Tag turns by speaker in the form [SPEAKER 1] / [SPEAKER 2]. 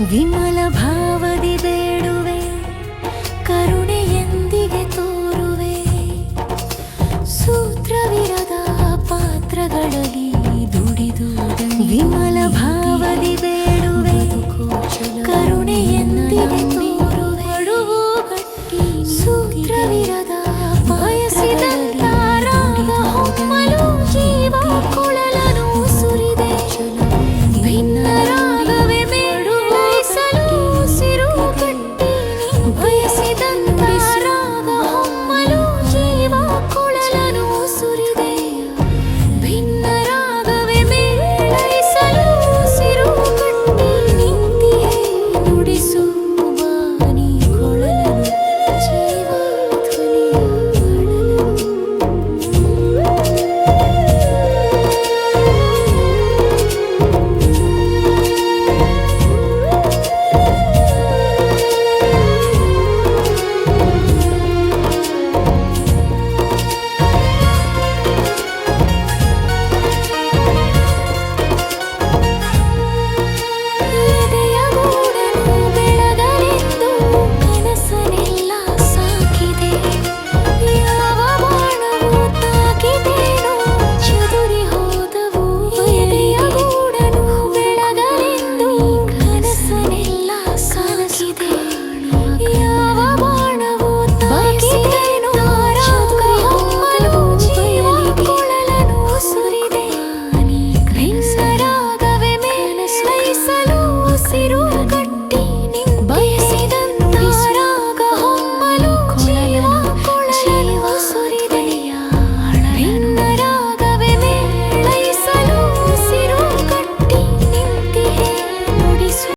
[SPEAKER 1] ವಿಮಲ ಭಾವದಿ ಬೇಡುವೆ ಕರುಣೆ ಕರುಣೆಯೊಂದಿಗೆ ತೋರುವೆ. ಸೂತ್ರವಿರದ ಪಾತ್ರಗಳಲ್ಲಿ ದುಡಿದು ವಿಮಲ ಭಾವದಿ ಬೇಡುವೆ ಕರುಣೆ ಕರುಣೆಯೊಂದಿಗೆ ತೋರುವೆ. ಸೂತ್ರವಿರದ